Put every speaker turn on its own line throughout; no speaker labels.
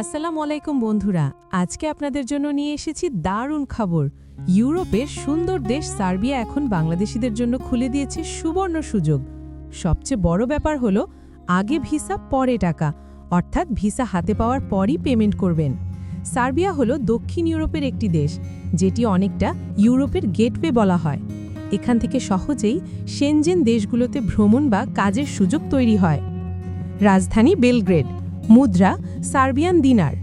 আসসালামু আলাইকুম বন্ধুরা, আজকে আপনাদের জন্য নিয়ে এসেছি দারুণ খবর। ইউরোপের সুন্দর দেশ সার্বিয়া এখন বাংলাদেশিদের জন্য খুলে দিয়েছে সুবর্ণ সুযোগ। সবচেয়ে বড় ব্যাপার হলো, আগে ভিসা, পরে টাকা। অর্থাৎ ভিসা হাতে পাওয়ার পরই পেমেন্ট করবেন। সার্বিয়া হলো দক্ষিণ ইউরোপের একটি দেশ, যেটি অনেকটা ইউরোপের গেটওয়ে বলা হয়। এখান থেকে সহজেই সেনজেন দেশগুলোতে ভ্রমণ বা কাজের সুযোগ তৈরি হয়। রাজধানী বেলগ্রেড মুদ্রা সার্বিয়ান দিনার।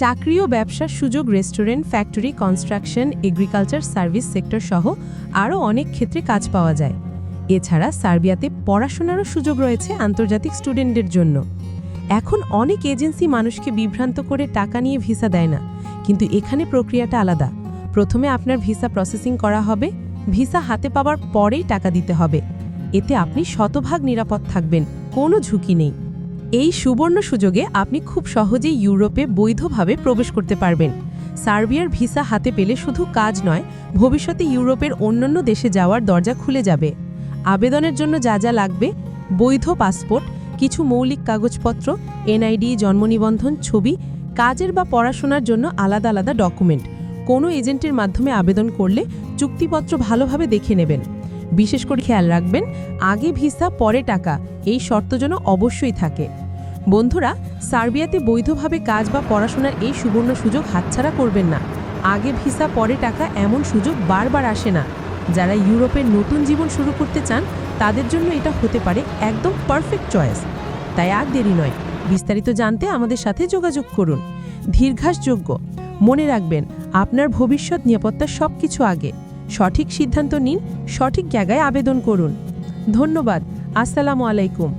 চাকরি ও ব্যবসার সুযোগ restaurant, factory, construction, agriculture service sector সহ আরও অনেক ক্ষেত্রে কাজ পাওয়া যায়। এছাড়া সার্বিয়াতে পড়াশোনারও সুযোগ রয়েছে আন্তর্জাতিক স্টুডেন্টদের জন্য। এখন অনেক এজেন্সি মানুষকে বিভ্রান্ত করে টাকা নিয়ে ভিসা দেয় না, কিন্তু এখানে প্রক্রিয়াটা আলাদা। প্রথমে আপনার ভিসা প্রসেসিং করা হবে, ভিসা হাতে পাওয়ার পরেই টাকা দিতে হবে। এতে আপনি শতভাগ নিরাপদ থাকবেন, কোনো ঝুঁকি নেই। এই সুবর্ণ সুযোগে আপনি খুব সহজেই ইউরোপে বৈধভাবে প্রবেশ করতে পারবেন। সার্বিয়ার ভিসা হাতে পেলে শুধু কাজ নয়, ভবিষ্যতে ইউরোপের অন্যান্য দেশে যাওয়ার দরজা খুলে যাবে। আবেদনের জন্য যা যা লাগবে, বৈধ পাসপোর্ট, কিছু মৌলিক কাগজপত্র, এনআইডি জন্মনিবন্ধন ছবি, কাজের বা পড়াশোনার জন্য আলাদা আলাদা ডকুমেন্ট। কোনো এজেন্টের মাধ্যমে আবেদন করলে চুক্তিপত্র ভালোভাবে দেখে নেবেন। বিশেষ করে খেয়াল রাখবেন, আগে ভিসা, পরে টাকা, এই শর্ত যেন অবশ্যই থাকে। বন্ধুরা, সার্বিয়াতে বৈধভাবে কাজ বা পড়াশোনার এই সুবর্ণ সুযোগ হাতছাড়া করবেন না। আগে ভিসা, পরে টাকা এমন সুযোগ বারবার আসে না। যারা ইউরোপের নতুন জীবন শুরু করতে চান, তাদের জন্য এটা হতে পারে একদম পারফেক্ট চয়েস তাই আর দেরি নয়। বিস্তারিত জানতে আমাদের সাথে যোগাযোগ করুন। দীর্ঘাসযোগ্য। মনে রাখবেন, আপনার ভবিষ্যৎ নিরাপত্তা সব কিছু আগে। সঠিক সিদ্ধান্ত নিন, সঠিক জায়গায় আবেদন করুন। ধন্যবাদ। আসসালামু আলাইকুম।